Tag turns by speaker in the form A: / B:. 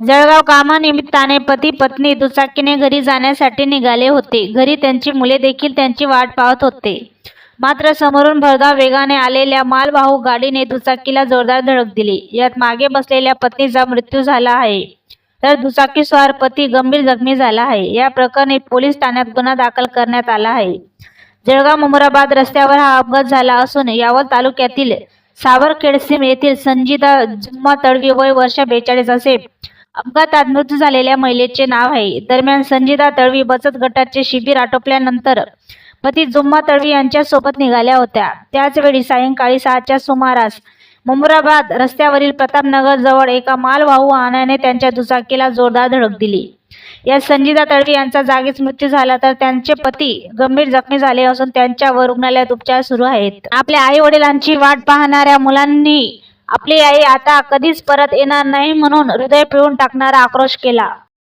A: जळगाव कामानिमित्ताने पती पत्नी दुचाकीने घरी जाण्यासाठी निघाले होते. घरी त्यांची मुले देखील त्यांची वाट पाहत होते. मात्र समोरून भरधाव वेगाने आलेल्या मालवाहू गाडीने दुचाकीला जोरदार धडक दिली. यात मागे बसलेल्या पत्नीचा मृत्यू झाला आहे. तर दुचाकीस्वार पती गंभीर जखमी झाला आहे. या प्रकरणी पोलीस ठाण्यात गुन्हा दाखल करण्यात आला आहे. जळगाव मुमराबाद रस्त्यावर हा अपघात झाला असून यावल तालुक्यातील सावरखेडसीम येथील संजिदा जुम्मा तडवी वय वर्ष बेचाळीस असे. अपघातात मृत्यू झालेल्या महिलेचे नाव आहे. दरम्यान संजिदा तळवी बचत गटाचे शिबिर आटोपल्यानंतर पती जुम्मा तळवी यांच्यासोबत निघाल्या होत्या. त्याचवेळी सायंकाळी सहाच्या सुमारास मुमुराबाद रस्त्यावरील प्रतापनगर जवळ एका मालवाहू वाहनाने त्यांच्या दुचाकीला जोरदार धडक दिली. यात संजिदा तळवी यांचा जागीच मृत्यू झाला तर त्यांचे पती गंभीर जखमी झाले असून त्यांच्यावर रुग्णालयात उपचार सुरू आहेत. आपल्या आई वडिलांची वाट पाहणाऱ्या मुलांनी आपली आई आता कधीच परत येणार नाही म्हणून हृदय पिळून टाकणारा आक्रोश केला.